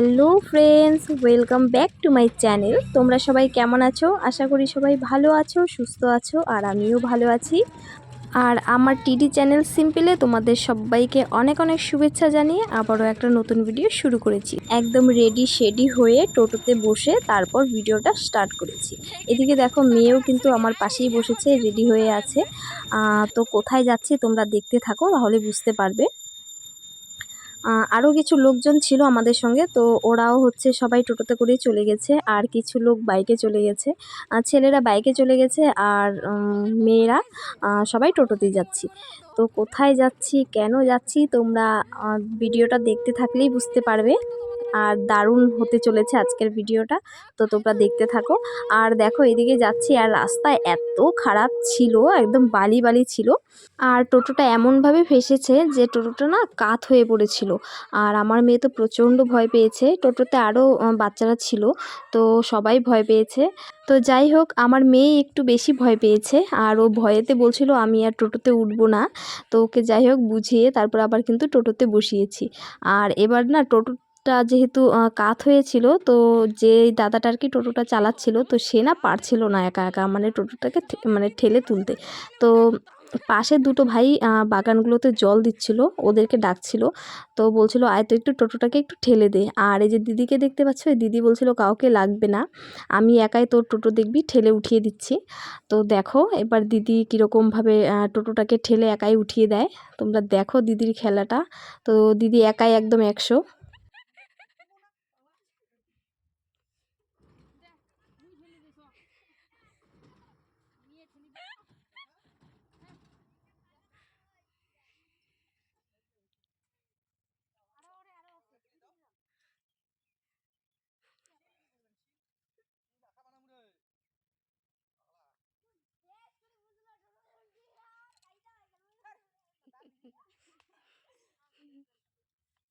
Hello friends, welcome back to my channel. তোমরা সবাই কেমন আছো? আশা করি সবাই ভালো আছো, সুস্থ আছো, আর আমিও ভালো আছি। আর আমার টিডি চ্যানেল সিম্পলে তোমাদের সবাইকে অনেক অনেক শুভেচ্ছা জানিয়ে আবারও একটা নতুন ভিডিও শুরু করেছি। একদম রেডি শেডি হয়ে টোটোতে বসে তারপর ভিডিওটা স্টার্ট করেছি। এদিকে দেখো মেয়েও কিন্তু আমার পাশেই বসেছে রেডি হয়ে আছে। তো কোথায় যাচ্ছি তোমরা দেখতে থাকো, তাহলে বুঝতে পারবে। আরও কিছু লোকজন ছিল আমাদের সঙ্গে, তো ওরাও হচ্ছে সবাই টোটোতে করেই চলে গেছে, আর কিছু লোক বাইকে চলে গেছে। আর ছেলেরা বাইকে চলে গেছে, আর মেয়েরা সবাই টোটোতেই যাচ্ছি। তো কোথায় যাচ্ছি, কেন যাচ্ছি, তোমরা ভিডিওটা দেখতে থাকলেই বুঝতে পারবে। আর দারুণ হতে চলেছে আজকের ভিডিওটা। তো তোমরা দেখতে থাকো। আর দেখো, এদিকে যাচ্ছি আর রাস্তা এত খারাপ ছিল, একদম বালি বালি ছিল। আর টোটোটা এমনভাবে ফেসেছে যে টোটোটা না কাত হয়ে পড়েছিল। আর আমার মেয়ে তো প্রচণ্ড ভয় পেয়েছে। টোটোতে আরও বাচ্চারা ছিল, তো সবাই ভয় পেয়েছে। তো যাই হোক, আমার মেয়ে একটু বেশি ভয় পেয়েছে। আর ও ভয়েতে বলছিল, আমি আর টোটোতে উঠবো না। তো ওকে যাই হোক বুঝিয়ে তারপর আবার কিন্তু টোটোতে বসিয়েছি। আর এবার না টোটোটা যেহেতু কাত হয়েছিল, তো যে দাদাটা আর কি টোটোটা চালাচ্ছিল, তো সে না পারছিল না একা একা মানে টোটোটাকে মানে ঠেলে তুলতে। তো পাশে দুটো ভাই বাগানগুলোতে জল দিচ্ছিল, ওদেরকে ডাকছিল, তো বলছিল, আয় তো একটু টোটোটাকে একটু ঠেলে দে। আর এই যে দিদিকে দেখতে পাচ্ছ, এই দিদি বলছিল, কাউকে লাগবে না, আমি একাই তোর টোটো দেখবি, ঠেলে উঠিয়ে দিচ্ছি। তো দেখো, এবার দিদি কীরকমভাবে টোটোটাকে ঠেলে একাই উঠিয়ে দেয়। তোমরা দেখো দিদির খেলাটা। তো দিদি একাই একদম একশো।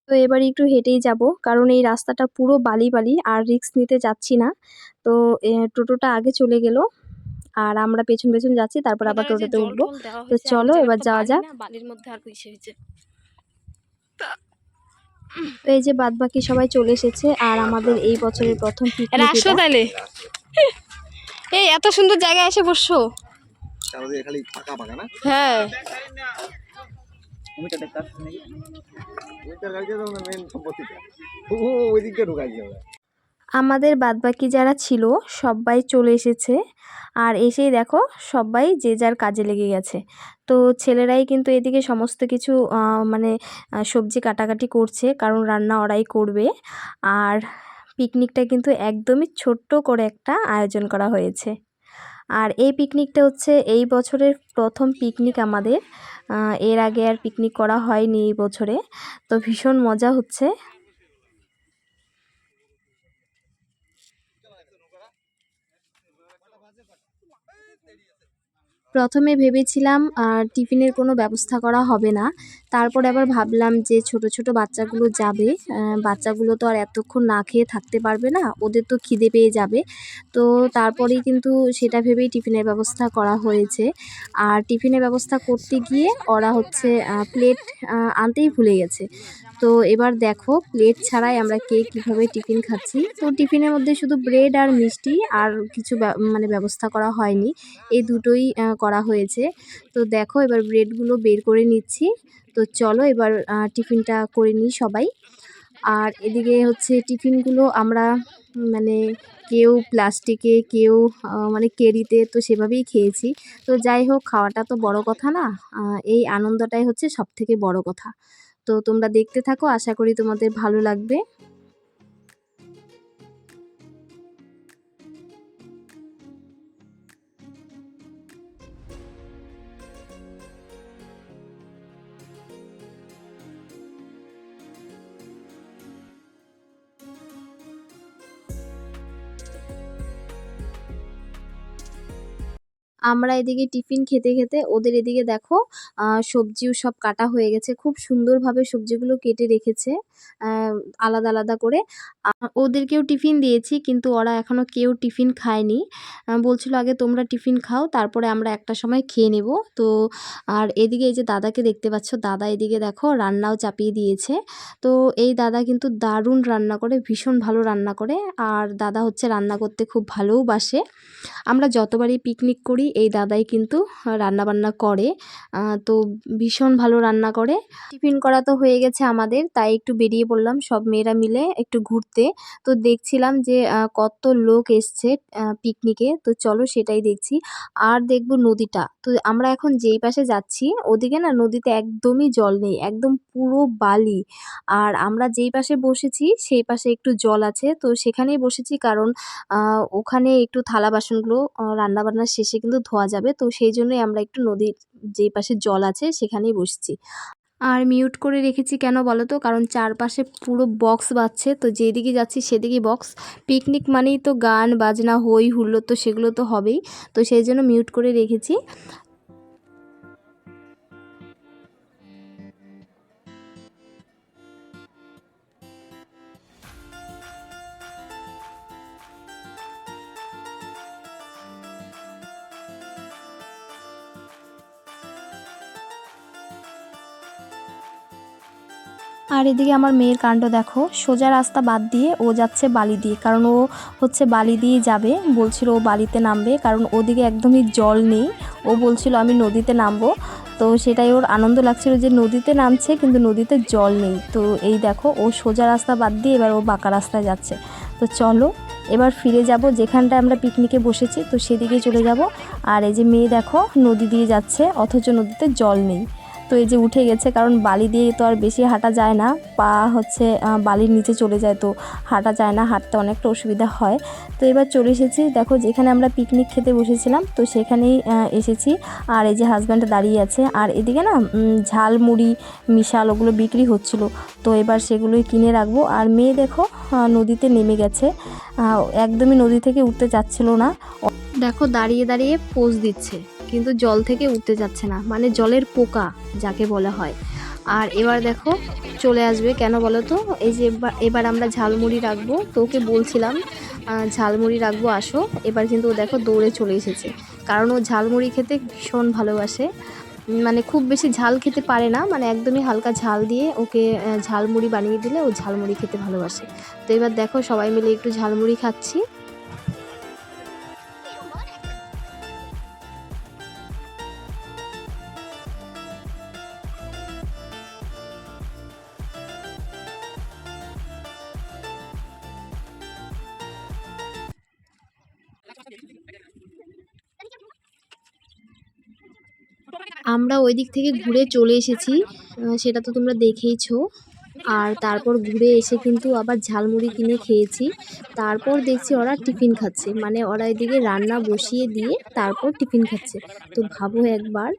তো এবার একটু হেঁটেই যাব কারণ এই রাস্তাটা পুরো বালি বালি আর রিক্স নিতে যাচ্ছি না। তো টোটোটা আগে চলে গেল আর আমরা পেছন পেছন যাচ্ছি তারপর আবার টোটোতে উঠবো। তো চলো এবার যাওয়া যাক। বালির মধ্যে আর পুইসে হয়েছে। তো এই যে বাদ বাকি সবাই চলে এসেছে আর আমাদের এই বছরের প্রথম আসো তাহলে। এই এত সুন্দর জায়গায় এসে বসছো। না হ্যাঁ। ওইটা দেখতে আসছে নাকি? ওইটার গাড়িতে তো মেন সম্পত্তিটা। ও ওই দিকটা ঢুকাইছে ওরা আমাদের বাদবাকি যারা ছিল সবাই চলে এসেছে। আর এসেই দেখো সবাই যে যার কাজে লেগে গেছে। তো ছেলেরাই কিন্তু এদিকে সমস্ত কিছু মানে সবজি কাটাকাটি করছে কারণ রান্না ওরাই করবে। আর পিকনিকটা কিন্তু একদমই ছোট্ট করে একটা আয়োজন করা হয়েছে। আর এই পিকনিকটা হচ্ছে এই বছরের প্রথম পিকনিক আমাদের। এর আগে আর পিকনিক করা হয়নি এই বছরে। তো ভীষণ মজা হচ্ছে। প্রথমে ভেবেছিলাম টিফিনের কোনো ব্যবস্থা করা হবে না। তারপরে আবার ভাবলাম যে ছোট ছোট বাচ্চাগুলো যাবে বাচ্চাগুলো তো আর এতক্ষণ না খেয়ে থাকতে পারবে না, ওদের তো খিদে পেয়ে যাবে। তো তারপরেই কিন্তু সেটা ভেবেই টিফিনের ব্যবস্থা করা হয়েছে। আর টিফিনের ব্যবস্থা করতে গিয়ে ওরা হচ্ছে প্লেট আনতেই ভুলে গেছে। তো এবার দেখো প্লেট ছাড়াই আমরা কে কীভাবে টিফিন খাচ্ছি। তো টিফিনের মধ্যে শুধু ব্রেড আর মিষ্টি আর কিছু মানে ব্যবস্থা করা হয়নি। এই দুটোই করা হয়েছে। তো দেখো, এবার ব্রেডগুলো বের করে নিচ্ছি। তো চলো এবার টিফিনটা করে নিই সবাই। আর এদিকে হচ্ছে টিফিনগুলো আমরা মানে কেউ প্লাস্টিকে কেউ মানে কেরিতে তো সেভাবেই খেয়েছি। তো যাই হোক, খাওয়াটা তো বড় কথা না? এই আনন্দটাই হচ্ছে সব থেকে বড় কথা। তো তোমরা দেখতে থাকো আশা করি তোমাদের ভালো লাগবে। আমরা এদিকে টিফিন খেতে খেতে ওদের এদিকে দেখো সবজিও সব কাটা হয়ে গেছে। খুব সুন্দরভাবে সবজিগুলো কেটে রেখেছে আলাদা আলাদা করে। ওদেরকেও টিফিন দিয়েছি কিন্তু ওরা এখনও কেউ টিফিন খায়নি। বলছিল আগে তোমরা টিফিন খাও, তারপরে আমরা একটা সময় খেয়ে নেব। তো আর এদিকে এই যে দাদাকে দেখতে পাচ্ছ, দাদা এদিকে দেখো রান্নাও চাপিয়ে দিয়েছে। তো এই দাদা কিন্তু দারুণ রান্না করে, ভীষণ ভালো রান্না করে। আর দাদা হচ্ছে রান্না করতে খুব ভালোও বাসে। আমরা যতবারই পিকনিক করি এই দাদাই কিন্তু রান্না বান্না করে। তো ভীষণ ভালো রান্না করে। টিফিন করা তো হয়ে গেছে আমাদের, তাই একটু বেরিয়ে পড়লাম সব মেয়েরা মিলে একটু ঘুরতে। তো দেখছিলাম যে কত লোক এসছে পিকনিকে। তো চলো সেটাই দেখছি। আর দেখব নদীটা। তো আমরা এখন যেই পাশে যাচ্ছি, ওদিকে না নদীতে একদমই জল নেই, একদম পুরো বালি। আর আমরা যেই পাশে বসেছি, সেই পাশে একটু জল আছে। তো সেখানেই বসেছি কারণ ওখানে একটু থালা বাসনগুলো রান্না বান্নার শেষে কিন্তু ধোয়া যাবে। তো সেই জন্যই আমরা একটু নদীর যেই পাশে জল আছে সেখানেই বসছি। আর মিউট করে রেখেছি কেন বলো তো কারণ চারপাশে পুরো বক্স বাজছে। তো যেদিকে যাচ্ছি সেদিকে বক্স পিকনিক মানেই তো গান, বাজনা, হই হুল্লো তো সেগুলো তো হবেই। তো সেই জন্য মিউট করে রেখেছি। আর এদিকে আমার মেয়ের কাণ্ড দেখো। সোজা রাস্তা বাদ দিয়ে ও যাচ্ছে বালি দিয়ে, কারণ ও হচ্ছে বালি দিয়ে যাবে। বলছিল ও বালিতে নামবে, কারণ ওদিকে একদমই জল নেই। ও বলছিল, আমি নদীতে নামবো। তো সেটাই ওর আনন্দ লাগছিল যে নদীতে নামছে, কিন্তু নদীতে জল নেই। তো এই দেখো, ও সোজা রাস্তা বাদ দিয়ে এবার ও বাঁকা রাস্তায় যাচ্ছে। তো চলো, এবার ফিরে যাব যেখানটায় আমরা পিকনিকে বসেছি। তো সেদিকে চলে যাব। আর এই যে মেয়ে দেখো, নদী দিয়ে যাচ্ছে, অথচ নদীতে জল নেই। তো এই যে উঠে গেছে, কারণ বালি দিয়ে তো আর বেশি হাঁটা যায় না। পা হচ্ছে বালির নিচে চলে যায় তো হাঁটা যায় না, হাঁটতে অনেকটা অসুবিধা হয়। তো এবার চলে এসেছি, দেখো যেখানে আমরা পিকনিক খেতে বসেছিলাম, তো সেখানেই এসেছি। আর এই যে হাজব্যান্ড দাঁড়িয়ে আছে, আর এদিকে না ঝাল মুড়ি, মিশাল ওগুলো বিক্রি হচ্ছিল। তো এবার সেগুলোই কিনে রাখব। আর মেয়ে দেখো নদীতে নেমে গেছে। একদমই নদী থেকে উঠতে চাচ্ছিল না। দেখো দাঁড়িয়ে দাঁড়িয়ে পোজ দিচ্ছে। কিন্তু জল থেকে উঠতে যাচ্ছে না মানে জলের পোকা যাকে বলা হয়। আর এবার দেখো, চলে আসবে কেন বলো তো? এই যে এবার আমরা ঝালমুড়ি রাখব। তো ওকে বলছিলাম ঝালমুড়ি রাখব, আসো। এবার কিন্তু ও দেখো দৌড়ে চলে এসেছে। কারণ ও ঝালমুড়ি খেতে ভীষণ ভালোবাসে। মানে খুব বেশি ঝাল খেতে পারে না মানে একদমই হালকা ঝাল দিয়ে ওকে ঝালমুড়ি বানিয়ে দিলে ও ঝালমুড়ি খেতে ভালোবাসে। তো এবার দেখো সবাই মিলে একটু ঝালমুড়ি খাচ্ছি। আমরা ওই দিক থেকে ঘুরে চলে এসেছি। সেটা তো তোমরা দেখেইছো। আর তারপর ঘুরে এসে কিন্তু আবার ঝালমুড়ি কিনে খেয়েছি। তারপর দেখছি ওরা টিফিন খাচ্ছে। মানে ওরা এদিকে রান্না বসিয়ে দিয়ে তারপর টিফিন খাচ্ছে। তো ভাবো একবার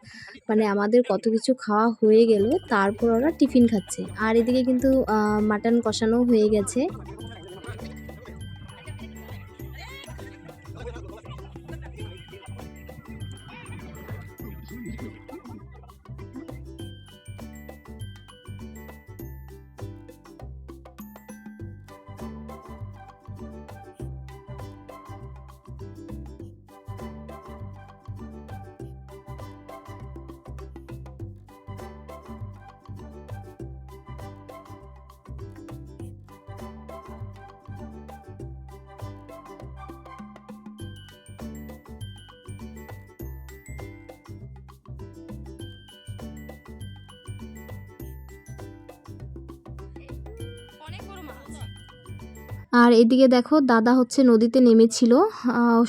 মানে আমাদের কত কিছু খাওয়া হয়ে গেল, তারপর ওরা টিফিন খাচ্ছে। আর এদিকে কিন্তু মাটন কষানো হয়ে গেছে। আর এদিকে দেখো দাদা হচ্ছে নদীতে নেমেছিল।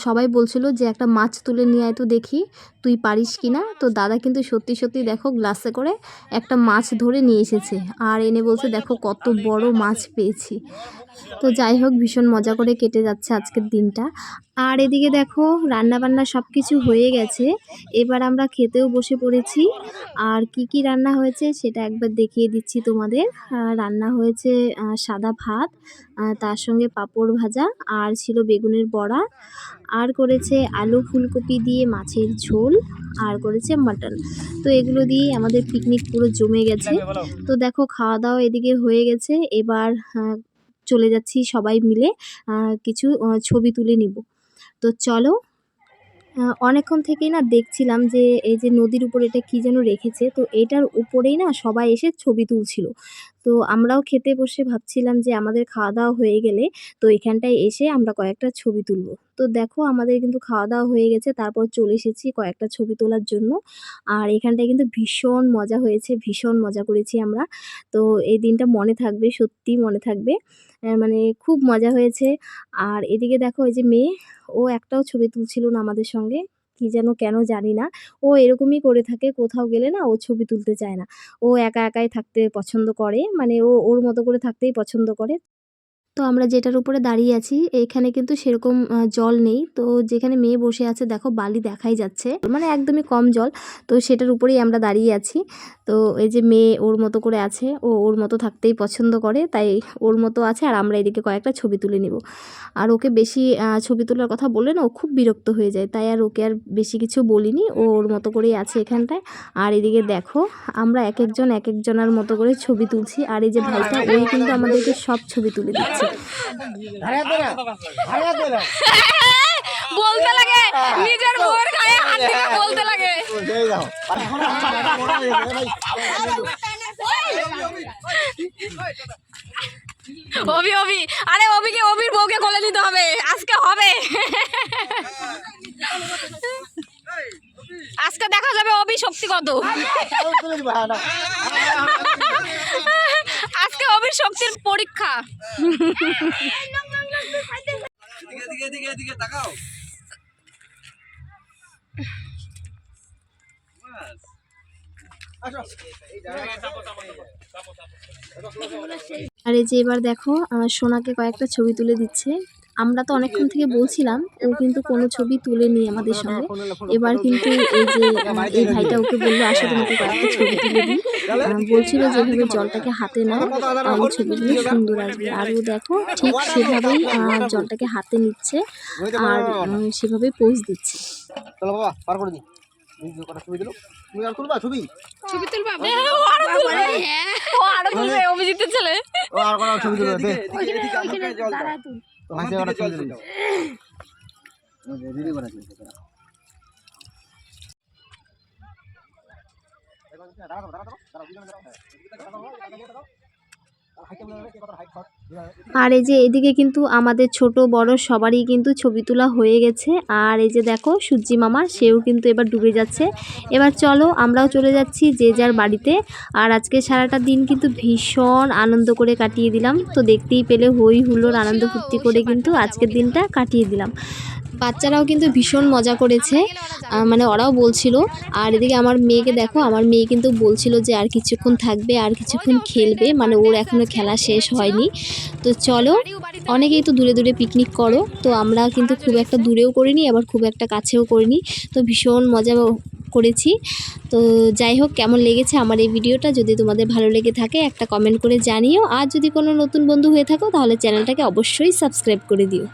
সবাই বলছিল যে একটা মাছ তুলে নিয়ে আয় তো দেখি, তুই পারিস কি না তো দাদা কিন্তু সত্যি সত্যি দেখো গ্লাসে করে একটা মাছ ধরে নিয়ে এসেছে। আর এনে বলছে, দেখো কত বড় মাছ পেয়েছি। তো যাই হোক, ভীষণ মজা করে কেটে যাচ্ছে আজকের দিনটা। আর এদিকে দেখো রান্না বান্না সব কিছু হয়ে গেছে। এবার আমরা খেতেও বসে পড়েছি। আর কি কি রান্না হয়েছে সেটা একবার দেখিয়ে দিচ্ছি তোমাদের। রান্না হয়েছে সাদা ভাত তার সঙ্গে পাঁপড় ভাজা, আর ছিল বেগুনের বড়া। আর করেছে আলু ফুলকপি দিয়ে মাছের ঝোল, আর করেছে মাটন। তো এগুলো দিয়ে আমাদের পিকনিক পুরো জমে গেছে। তো দেখো খাওয়া দাওয়া এদিকে হয়ে গেছে। এবার চলে যাচ্ছি সবাই মিলে কিছু ছবি তুলে নিব। তো চলো অনেকক্ষণ থেকেই না দেখছিলাম যে এই যে নদীর উপর এটা কী যেন রেখেছে। তো এটার উপরেই না সবাই এসে ছবি তুলছিল। তো আমরাও খেতে বসে ভাবছিলাম যে আমাদের খাওয়া দাওয়া হয়ে গেলে তো এখানটায় এসে আমরা কয়েকটা ছবি তুলব। তো দেখো আমাদের কিন্তু খাওয়া দাওয়া হয়ে গেছে, তারপর চলে এসেছি কয়েকটা ছবি তোলার জন্য। আর এখানটায় কিন্তু ভীষণ মজা হয়েছে, ভীষণ মজা করেছি আমরা। তো এই দিনটা মনে থাকবে সত্যি মনে থাকবে। মানে খুব মজা হয়েছে। আর এদিকে দেখো ওই যে মেয়ে, ও একটাও ছবি তুলছিল না আমাদের সঙ্গে। কি যেন কেন জানি না। ও এরকমই করে থাকে, কোথাও গেলে না ও ছবি তুলতে চায় না। ও একা একাই থাকতে পছন্দ করে মানে ও ওর মতো করে থাকতেই পছন্দ করে। তো আমরা যেটার উপরে দাঁড়িয়ে আছি, এখানে কিন্তু সেরকম জল নেই। তো যেখানে মেয়ে বসে আছে, দেখো বালি দেখাই যাচ্ছে। মানে একদমই কম জল। তো সেটার উপরেই আমরা দাঁড়িয়ে আছি। তো এই যে মেয়ে ওর মতো করে আছে, ও ওর মতো থাকতেই পছন্দ করে, তাই ওর মতো আছে, আর আমরা এদিকে কয়েকটা ছবি তুলে নিব। আর ওকে বেশি ছবি তোলার কথা বললে না, ও খুব বিরক্ত হয়ে যায়। তাই আর ওকে আর বেশি কিছু বলিনি, ও ওর মতো করেই আছে এখানটায়। আর এদিকে দেখো, আমরা এক একজন এক একজনের মতো করে ছবি তুলছি। আর এই যে ভাইটা, ওই কিন্তু আমাদেরকে সব ছবি তুলে দিচ্ছে। বলতে লাগে নিজের বউয়ের গায়ে হাত দিয়ে বলতে লাগে অভি অভি আরে অভিকে অভির বউকে কোলে নিতে হবে আজকে হবে আজকে দেখা যাবে অভি শক্তি কত অভির শক্তির পরীক্ষা। আর এই যে এবার দেখো, আমার সোনাকে কয়েকটা ছবি তুলে দিচ্ছে। আমরা তো অনেকক্ষণ থেকে বলছিলাম, ও কিন্তু কোনো ছবি তুলে তুলেনি আমাদের সঙ্গে। এবার কিন্তু এই যে, এই ভাইটা ওকে বলল, আসো তোমাকে কয়েকটা ছবি তুলে দিই। বলছিল যেভাবে জলটাকে হাতে নাও তাহলে ছবিগুলো সুন্দর আসবে আর ও দেখো ঠিক সেভাবেই জলটাকে হাতে নিচ্ছে আর সেভাবেই পোজ দিচ্ছে চলো বাবা পার করে দিই ছবি আর তুলবা ছবি ছবি তুলবা ও আরও তুলবে ও আরও তুলবে অভিজিতের ছেলে ও আর কটা ছবি দিল দে মাসে কটা ছবি দিল দিদি করা ছবি আর এই যে এদিকে কিন্তু আমাদের ছোট, বড় সবারই কিন্তু ছবি তোলা হয়ে গেছে। আর এই যে দেখো সূর্যি মামা, সেও কিন্তু এবার ডুবে যাচ্ছে। এবার চলো, আমরাও চলে যাচ্ছি যে যার বাড়িতে। আর আজকে সারাটা দিন কিন্তু ভীষণ আনন্দ করে কাটিয়ে দিলাম। তো দেখতেই পেলে হই হুল্লোড় আনন্দ ফুর্তি করে কিন্তু আজকের দিনটা কাটিয়ে দিলাম। বাচ্চারাও কিন্তু ভীষণ মজা করেছে। মানে ওরাও বলছিল, আর এদিকে আমার মেয়েকে দেখো, আমার মেয়ে কিন্তু বলছিল যে আর কিছুক্ষণ থাকবে, আর কিছুক্ষণ খেলবে মানে ওর এখনও খেলা শেষ হয়নি। তো চলো, অনেকেই তো দূরে দূরে পিকনিক করো। তো আমরা কিন্তু খুব একটা দূরেও করিনি, আবার খুব একটা কাছেও করিনি। তো ভীষণ মজা করেছি। তো যাই হোক, কেমন লেগেছে আমার এই ভিডিওটা? যদি তোমাদের ভালো লেগে থাকে, একটা কমেন্ট করে জানিও। আর যদি কোনো নতুন বন্ধু হয়ে থাকো, তাহলে চ্যানেলটাকে অবশ্যই সাবস্ক্রাইব করে দিও।